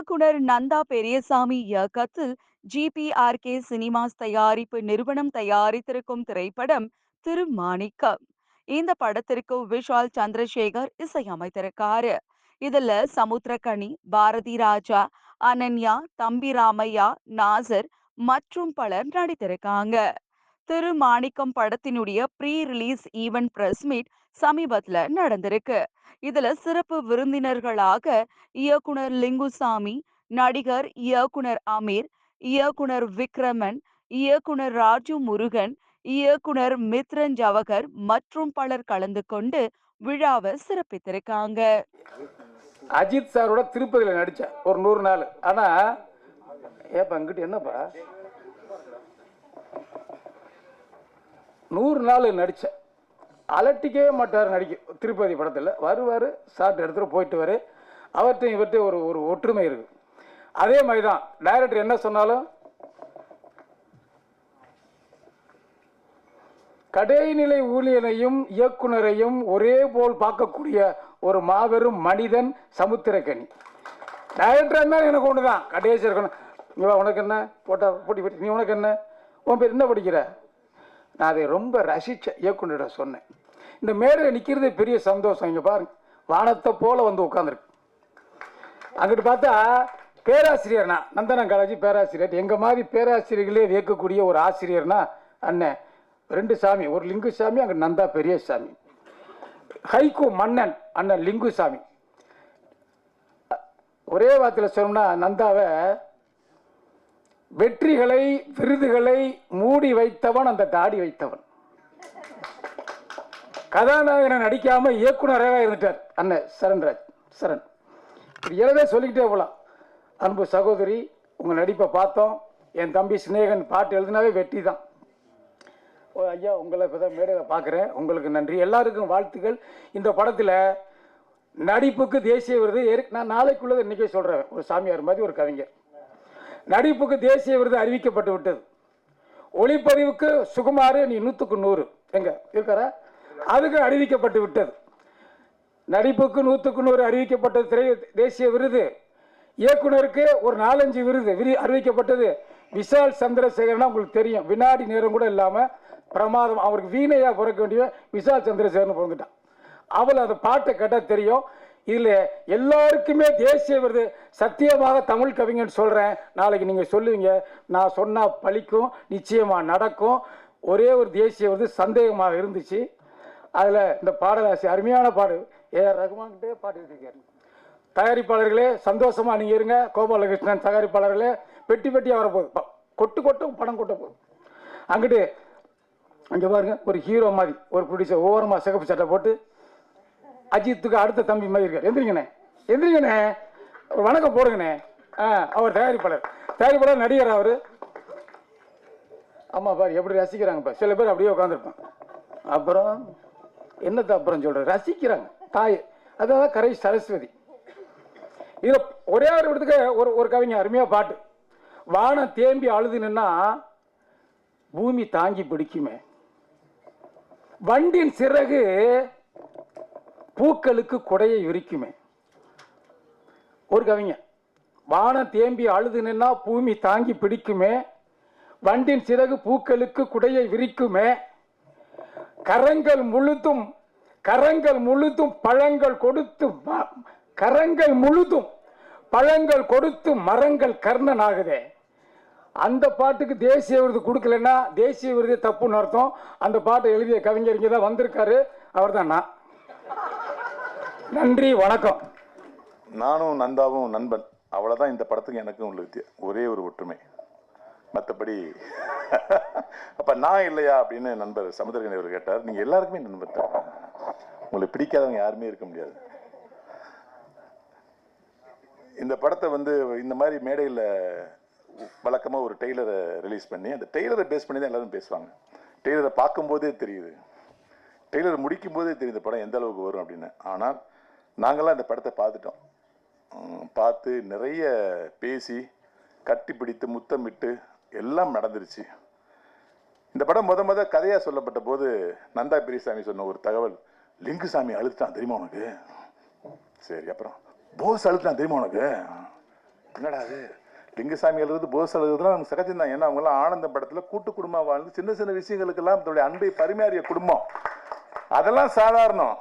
இயக்குனர் நந்தா பெரியசாமி இயக்கத்தில் ஜிபிஆர்கே சினிமாஸ் தயாரிப்பு நிறுவனம் தயாரித்திருக்கும் திரைப்படம் திருமாணிக்கம். இந்த படத்திற்கு விஷால் சந்திரசேகர் இசையமைத்திருக்காரு. இதுல சமுத்திரகனி பாரதி ராஜா அனன்யா தம்பி ராமையா நாசர் மற்றும் பலர் நடித்திருக்காங்க. திருமாணிக்கம் படத்தினுடைய pre release event press meet சமீபத்துல நடந்திருக்கு. இதுல சிறப்பு விருந்தினர்களாக இயக்குனர் லிங்குசாமி நடிகர் இயக்குனர் அமீர் இயக்குனர் விக்ரமன் இயக்குனர் ராஜு முருகன் இயக்குனர் மித்ரன் ஜவகர் மற்றும் பலர் கலந்து கொண்டு விழாவை சிறப்பித்திருக்காங்க. அஜித் சாரோட திருப்பதியில் நடித்தேன் ஒரு நூறு நாள். ஆனால் ஏப்பா அங்கிட்டு என்னப்பா? நூறு நாள் நடித்தேன் அலட்டிக்கவே மாட்டார் நடிக்க திருப்பதி படத்தில். வருவார் ஷார்ட் எடுத்துகிட்டு போயிட்டு வரு அவர்கிட்ட இவர்கிட்ட ஒரு ஒரு ஒற்றுமை இருக்கு. அதே மாதிரி தான் டைரக்டர் என்ன சொன்னாலும் கடைநிலை ஊழியனையும் இயக்குனரையும் ஒரே போல் பார்க்கக்கூடிய ஒரு மாபெரும் மனிதன் சமுத்திரக்கனி. டைரக்டர் என்ன? எனக்கு ஒன்று தான் கடைசி இருக்கணும் உனக்கு என்ன? போட்டா போட்டி போட்டி நீ உனக்கு என்ன? உன் பேர் என்ன படிக்கிற? நான் அதை ரொம்ப ரசித்த இயக்குனரிடம் சொன்னேன். இந்த மேடையில் நிற்கிறது பெரிய சந்தோஷம். இங்கே பாருங்க வானத்தை போல் வந்து உட்காந்துருக்கு அங்கிட்டு பார்த்தா பேராசிரியர்னா நந்தனம் காலேஜ் பேராசிரியர். எங்கள் மாதிரி பேராசிரியர்களே வியக்கக்கூடிய ஒரு ஆசிரியர்னா அண்ணன் ரெண்டு சாமி ஒரு லிங்கு சாமி அங்கே நந்தா பெரிய சாமி. ஹைகோ மன்னன் அண்ணன் லிங்கு சாமி ஒரே வார்த்தையில் சொன்னோம்னா நந்தாவை வெற்றிகளை விருதுகளை மூடி வைத்தவன் அந்த தாடி வைத்தவன். கதாநாயகனை நடிக்காம இயக்குனராக இருந்துட்டார் அண்ணன் சரண்ராஜ் சரண். இப்படி எனவே சொல்லிக்கிட்டே போகலாம். அன்பு சகோதரி உங்கள் நடிப்பை பார்த்தோம். என் தம்பி சிநேகன் பாட்டு எழுதினாவே வெற்றி தான். ஓ ஐயா உங்களை இப்போ தான் மேடையில் பார்க்குறேன் உங்களுக்கு நன்றி. எல்லாருக்கும் வாழ்த்துக்கள். இந்த படத்தில் நடிப்புக்கு தேசிய விருது. ஏற்க நான் நாளைக்குள்ளது இன்றைக்கே சொல்கிறேன் ஒரு சாமியார் மாதிரி ஒரு கவிஞர். நடிப்புக்கு தேசிய விருது அறிவிக்கப்பட்டு விட்டது. ஒளிப்பதிவுக்கு சுகுமார் நீ நூற்றுக்கு நூறு. எங்க? இருக்கிற அதுக்கு அறிவிக்கப்பட்டு விட்டது. நடிப்புக்கு நூற்றுக்கு நூறு அறிவிக்கப்பட்டது திரை தேசிய விருது. இயக்குனருக்கு ஒரு நாலஞ்சு விருது விரி அறிவிக்கப்பட்டது. விஷால் சந்திரசேகரனா உங்களுக்கு தெரியும். வினாடி நேரம் கூட இல்லாமல் பிரமாதம். அவருக்கு வீணையாக பிறக்க வேண்டிய விஷால் சந்திரசேகரன் பிறந்துட்டான். அவள் அந்த பாட்டை கேட்டால் தெரியும். இதில் எல்லாருக்குமே தேசிய விருது. சத்தியமாக தமிழ் கவிஞன் சொல்கிறேன் நாளைக்கு நீங்கள் சொல்லுவீங்க. நான் சொன்னால் பழிக்கும் நிச்சயமாக நடக்கும். ஒரே ஒரு தேசிய விருது சந்தேகமாக இருந்துச்சு. அதில் இந்த பாடலாசி அருமையான பாடு. ஏ ரகுமான்கிட்டே பாட்டு தயாரிப்பாளர்களே சந்தோஷமாக நீங்கள் இருங்க. கோபாலகிருஷ்ணன் தயாரிப்பாளர்களே பெட்டி பெட்டியாக வரப்போகுது. கொட்டு கொட்டும் படம் கொட்ட போகுது. அங்கிட்டு அங்கே பாருங்க ஒரு ஹீரோ மாதிரி ஒரு ப்ரொடியூசர் ஓவரமாக சிகப்பு சட்டை போட்டு அஜித்துக்கு அடுத்த தம்பி மாதிரி இருக்கார். எந்திரிங்கண்ணே. எந்திரிங்கண்ணே. ஒரு வணக்கம் போடுங்கண்ணே. ஆ அவர் தயாரிப்பாளர். தயாரிப்பாளர் நடிகர் அவர். ஆமாம் பாரு எப்படி ரசிக்கிறாங்கப்பா சில பேர் அப்படியே உட்காந்துருப்பான் அப்புறம் என்னத்தை அப்புறம் சொல்கிற ரசிக்கிறாங்க. தாய் அதான் கரை சரஸ்வதி. இதில் ஒரே ஒரு இடத்துக்கு ஒரு ஒரு கவிஞர் அருமையாக பாட்டு. வானம் தேம்பி அழுது பூமி தாங்கி பிடிக்குமே. வண்டின் சிறகு பூக்களுக்கு குடையை விரிக்குமே ஒரு கவிஞர் வானம் தேம்பி அழுது நின்னா பூமி தாங்கி பிடிக்குமே. வண்டின் சிறகு பூக்களுக்கு குடையை விரிக்குமே. கரங்கள் முழுதும் கரங்கள் முழுதும் பழங்கள் கொடுத்து கரங்கள் முழுதும் பழங்கள் கொடுத்து மரங்கள் கர்ணன் ஆகுதே அந்த பாட்டுக்கு தேசிய விருது கொடுக்கலன்னா தேசிய விருது தப்புன்னு அர்த்தம். அந்த பாட்டை எழுதிய கவிஞர் இங்கே தான் வந்திருக்காரு. அவர் தான் நான். நன்றி வணக்கம். நானும் நந்தாவும் நண்பன். அவ்வளோதான் இந்த படத்துக்கு எனக்கும் உள்ள வித்தியா ஒரே ஒரு ஒற்றுமை. மற்றபடி அப்போ நான் இல்லையா அப்படின்னு நண்பர் சமுத்திரகனி அவர் கேட்டார். நீங்கள் எல்லாருக்குமே நண்பர் தான். உங்களுக்கு பிடிக்காதவங்க யாருமே இருக்க முடியாது. இந்த படத்தை வந்து இந்த மாதிரி மேடையில் வழக்கமாக ஒரு டெய்லரை ரிலீஸ் பண்ணி அந்த டெய்லரை பேஸ் பண்ணி தான் எல்லோரும் பேசுவாங்க. டெய்லரை பார்க்கும்போதே தெரியுது. டெய்லர் முடிக்கும் போதே தெரியுது இந்த படம் எந்த அளவுக்கு வரும் அப்படின்னு. ஆனால் நாங்களாம் இந்த படத்தை பார்த்துட்டோம். பார்த்து நிறைய பேசி கட்டி பிடித்து முத்தமிட்டு எல்லாம் நடந்துருச்சு. இந்த படம் முத முத கதையாக சொல்லப்பட்ட போது நந்தா பெரியசாமி சொன்ன ஒரு தகவல் லிங்குசாமி அழுத்தான் தெரியுமா உனக்கு? சரி அப்புறம் போஸ் அழுதுட்டான் தெரியுமா உனக்கு? என்னடா அது? லிங்கசாமி எழுதுறது போஸ் எழுதுறதுலாம் நமக்கு சகஜம் தான். ஏன்னா அவங்களாம் ஆனந்த படத்தில் கூட்டு குடும்பம் வாழ்ந்து சின்ன சின்ன விஷயங்களுக்கெல்லாம் தன்னுடைய அன்பை பரிமாறிய குடும்பம். அதெல்லாம் சாதாரணம்.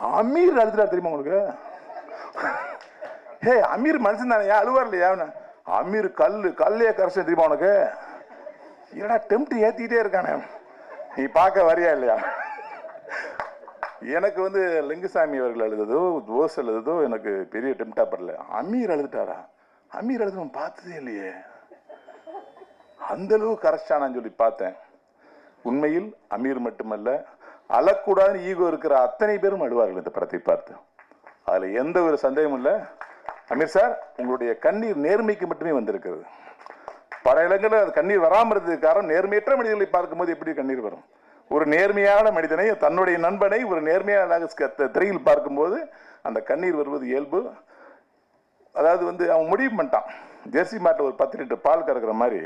அமீர் அழுதுறாரு தெரியுமா உங்களுக்கு ஹே அமீர் மனுஷன் தானே அழுவார் இல்லையா அமீர் கல் கல்லையே கரைச்சேன் தெரியுமா உனக்கு? என்னடா டெம்ட் ஏற்றிக்கிட்டே இருக்கானே? நீ பார்க்க வரியா இல்லையா? எனக்கு வந்து லிங்குசாமி அவர்கள் எழுதுதோ தோசை எழுதுதோ எனக்கு பெரிய டெம்டா படல. அமீர் எழுதுட்டாரா அமீர் எழுது பார்த்ததே இல்லையே. அந்த அளவு சொல்லி பார்த்தேன். உண்மையில் அமீர் மட்டுமல்ல அழக்கூடாதுன்னு ஈகோ இருக்கிற அத்தனை பேரும் அழுவார்கள் இந்த படத்தை பார்த்து. அதில் எந்த ஒரு சந்தேகமும் இல்லை. அமீர் சார் உங்களுடைய கண்ணீர் நேர்மைக்கு மட்டுமே வந்திருக்கிறது. பல இடங்களில் அது கண்ணீர் வராமல் இருந்ததுக்கு காரணம் நேர்மையற்ற மனிதர்களை பார்க்கும்போது எப்படி கண்ணீர் வரும்? ஒரு நேர்மையான மனிதனை தன்னுடைய நண்பனை ஒரு நேர்மையான திரையில் பார்க்கும்போது அந்த கண்ணீர் வருவது இயல்பு. அதாவது வந்து அவன் முடிவு பண்ணிட்டான். ஜெர்சி மாட்டில் ஒரு பத்து லிட்டர் பால் கறக்கிற மாதிரி.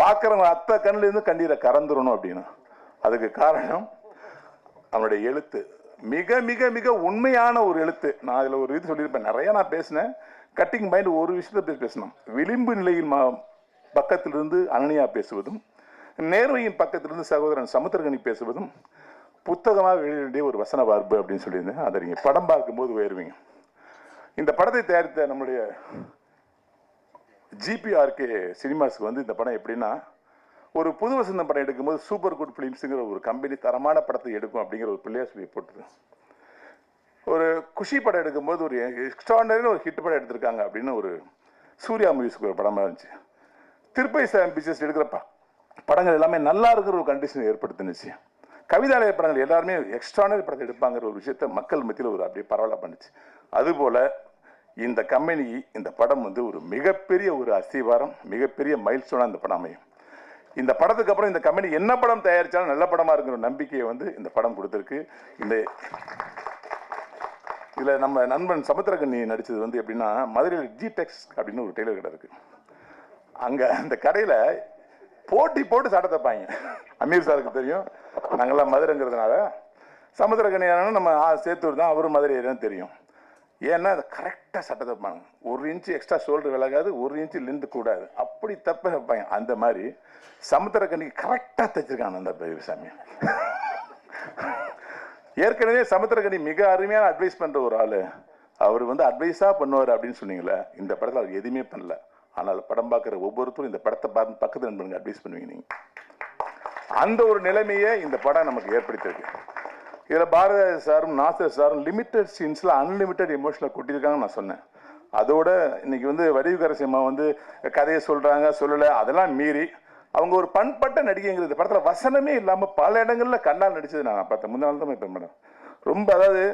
பார்க்குறவங்க அத்தை கண்ணிலேருந்து கண்ணீரை கறந்துடணும் அப்படின்னு. அதுக்கு காரணம் அவனுடைய எழுத்து. மிக மிக மிக உண்மையான ஒரு எழுத்து. நான் அதில் ஒரு இது சொல்லியிருப்பேன். நிறைய நான் பேசினேன். கட்டிங் மைண்ட் ஒரு விஷயத்தை பற்றி பேசணும் விளிம்பு நிலையில் மா பக்கத்திலிருந்து அனனியா பேசுவதும் நேர்மையின் பக்கத்திலிருந்து சகோதரன் சமுத்திரகனி பேசுவதும் புத்தகமாக வெளியிட வேண்டிய ஒரு வசன வார்ப்பு அப்படின்னு சொல்லியிருந்தேன். அதை நீங்கள் படம் பார்க்கும்போது உயர்வீங்க. இந்த படத்தை தயாரித்த நம்முடைய ஜிபிஆர்கே சினிமாஸ்க்கு வந்து இந்த படம் எப்படின்னா ஒரு புது வசந்தம் படம் எடுக்கும்போது சூப்பர் குட் ஃபிலிம்ஸுங்கிற ஒரு கம்பெனி தரமான படத்தை எடுக்கும் அப்படிங்கிற ஒரு பிள்ளையா சொல்லி போட்டுது ஒரு குஷி படம் எடுக்கும்போது ஒரு எக்ஸ்ட்ராடனரி ஒரு ஹிட் படம் எடுத்திருக்காங்க அப்படின்னு ஒரு சூர்யா மூவிஸ்க்கு ஒரு படமாக இருந்துச்சு. திருப்பை சாம் பிக்சர்ஸ் எடுக்கிற ப- படங்கள் எல்லாமே நல்லா இருக்கிற ஒரு கண்டிஷன் ஏற்படுத்தினுச்சு. கவிதாலய படங்கள் எல்லாருமே எக்ஸ்ட்ரானரி படத்தை எடுப்பாங்கிற ஒரு விஷயத்த மக்கள் மத்தியில் ஒரு அப்படியே பரவாயில்ல பண்ணுச்சு. அதுபோல் இந்த கம்பெனி இந்த படம் வந்து ஒரு மிகப்பெரிய ஒரு அஸ்திவாரம் மிகப்பெரிய மைல்ஸ்டோனாக இந்த படம் அமையும். இந்த படத்துக்கு அப்புறம் இந்த கம்பெனி என்ன படம் தயாரிச்சாலும் நல்ல படமா இருக்கிற நம்பிக்கையை வந்து இந்த படம் கொடுத்துருக்கு. இந்த இதில் நம்ம நண்பன் சமுத்திரகண்ணி நடித்தது வந்து எப்படின்னா மதுரையில் ஜி டெக்ஸ் அப்படின்னு ஒரு டெய்லர் கடை இருக்கு. அங்கே அந்த கடையில் போட்டி போட்டு சட்டை தைப்பாங்க. அமீர் சாருக்கு தெரியும். நாங்கெல்லாம் மதுரைங்கிறதுனால சமுத்திரகண்ணி நம்ம சேத்தூர் தான் அவரும் மதுரை தான் தெரியும். ஏன்னா அதை கரெக்டாக சட்டை தைப்பாங்க ஒரு இன்ச்சு எக்ஸ்ட்ரா ஷோல்டர் விலகாது ஒரு இன்ச்சு லிந்து கூடாது. அப்படி தப்ப வைப்பாங்க. அந்த மாதிரி சமுத்திரக்கண்ணிக்கு கரெக்டாக தைச்சிருக்காங்க அந்த பெரியசாமி ஏற்கனவே சமுத்திரக்கண்ணி மிக அருமையான அட்வைஸ் பண்ணுற ஒரு ஆளு. அவர் வந்து அட்வைஸாக பண்ணுவார் அப்படின்னு சொன்னீங்களே இந்த படத்தில் அவர் எதுவுமே பண்ணல. ஆனால் படம் பார்க்குற ஒவ்வொருத்தரும் இந்த படத்தை பார்த்து பக்கத்து நண்பனுக்கு அட்வைஸ் பண்ணுவீங்க நீங்கள் அந்த ஒரு நிலைமையை இந்த படம் நமக்கு ஏற்படுத்தியிருக்கு. இதில் பாரத சாரும் நாசர் சாரும் லிமிட்டட் சீன்ஸில் அன்லிமிட்டட் எமோஷனில் கொட்டியிருக்காங்கன்னு நான் சொன்னேன். அதோட இன்னைக்கு வந்து வடிவுக்கரசியம்மா வந்து கதையை சொல்கிறாங்க சொல்லலை. அதெல்லாம் மீறி அவங்க ஒரு பண்பட்ட நடிகைங்கிறது இந்த படத்தில் வசனமே இல்லாமல் பல இடங்களில் கண்ணால் நடித்தது நான் பார்த்தேன். முன்னாள் தான் இப்போ மேடம் ரொம்ப அதாவது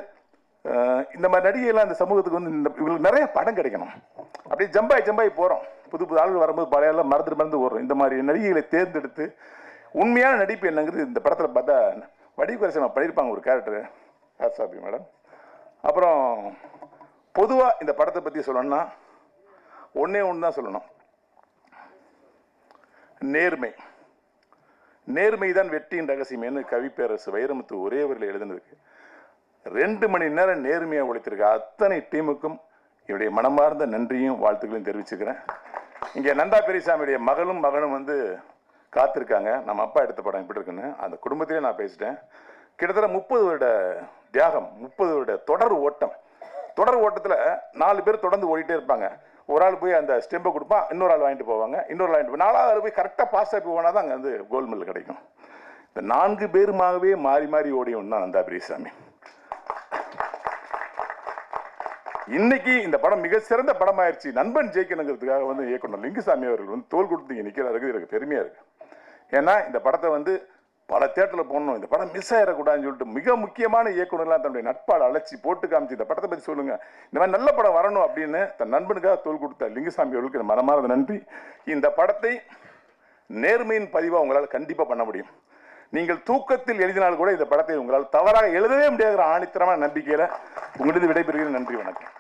இந்த மாதிரி நடிகையெல்லாம் இந்த சமூகத்துக்கு வந்து இந்த இவங்களுக்கு நிறைய படம் கிடைக்கணும். அப்படியே ஜம்பாய் ஜம்பாய் போகிறோம் புது புது ஆளுகள் வரும்போது பழையெல்லாம் மறந்துட்டு மறந்து மறந்து வரும் இந்த மாதிரி நடிகைகளை தேர்ந்தெடுத்து உண்மையான நடிப்பு என்னங்கிறது இந்த படத்தில் பார்த்தா வடிவரசன் பண்ணியிருப்பாங்க ஒரு கேரக்டர் ஹாசாபி மேடம் அப்புறம் பொதுவாக இந்த படத்தை பற்றி சொல்லணும்னா ஒன்றே ஒன்று தான் சொல்லணும். நேர்மை. நேர்மை தான் வெற்றியின் ரகசியமேனு கவிப்பேரரசு வைரமுத்து ஒரே வரியில் எழுதுனதுக்கு. ரெண்டு மணி நேரம் நேர்மையாக உழைத்திருக்க அத்தனை டீமுக்கும் என்னுடைய மனமார்ந்த நன்றியும் வாழ்த்துக்களையும் தெரிவிச்சுக்கிறேன். இங்கே நந்தா பெரியசாமியுடைய மகளும் மகனும் வந்து காத்திருக்காங்க. நம்ம அப்பா எடுத்த படம் எப்படி இருக்குன்னு அந்த குடும்பத்திலே நான் பேசிட்டேன். கிட்டத்தட்ட முப்பது வருட தியாகம் முப்பது வருட தொடர் ஓட்டம். தொடர் ஓட்டத்தில் நாலு பேர் தொடர்ந்து ஓடிட்டே இருப்பாங்க. ஒரு ஆள் போய் அந்த ஸ்டெம்பை கொடுப்பான் இன்னொரு ஆள் வாங்கிட்டு போவாங்க இன்னொரு வாங்கிட்டு போய் நாலாவது ஆள் போய் கரெக்டாக பாஸ் ஆகி போனால் தான் அங்கே வந்து கோல்டு மெடல் கிடைக்கும். இந்த நான்கு பேருமாகவே மாறி மாறி ஓடியும் தான் நந்தா பெரியசாமி இன்னைக்கு இந்த படம் மிக சிறந்த படமாயிருச்சு. நண்பன் ஜெயிக்கணுங்கிறதுக்காக வந்து இயக்குனர் லிங்குசாமி அவர்கள் வந்து தோல் கொடுத்து இங்கே நிற்கிறாருக்கு எனக்கு பெருமையாக இருக்குது ஏன்னா இந்த படத்தை வந்து பல தேட்டரில் போடணும். இந்த படம் மிஸ் ஆயிடக்கூடாதுன்னு சொல்லிட்டு மிக முக்கியமான இயக்குனர்லாம் தன்னுடைய நட்பால் அழைச்சி போட்டு காமிச்சு இந்த படத்தை பற்றி சொல்லுங்க. இந்த மாதிரி நல்ல படம் வரணும் அப்படின்னு தன் நண்பனுக்காக தோல் கொடுத்த லிங்குசாமி அவர்களுக்கு என் மனமார்ந்த நன்றி. இந்த படத்தை நேர்மையின் பதிவாக உங்களால் கண்டிப்பாக பண்ண முடியும். நீங்கள் தூக்கத்தில் எழுதினால் கூட இந்த படத்தை உங்களால் தவறாக எழுதவே முடியாத ஆணித்தரமான நம்பிக்கையில் உங்களிடம் விடைபெறுகிறேன். நன்றி வணக்கம்.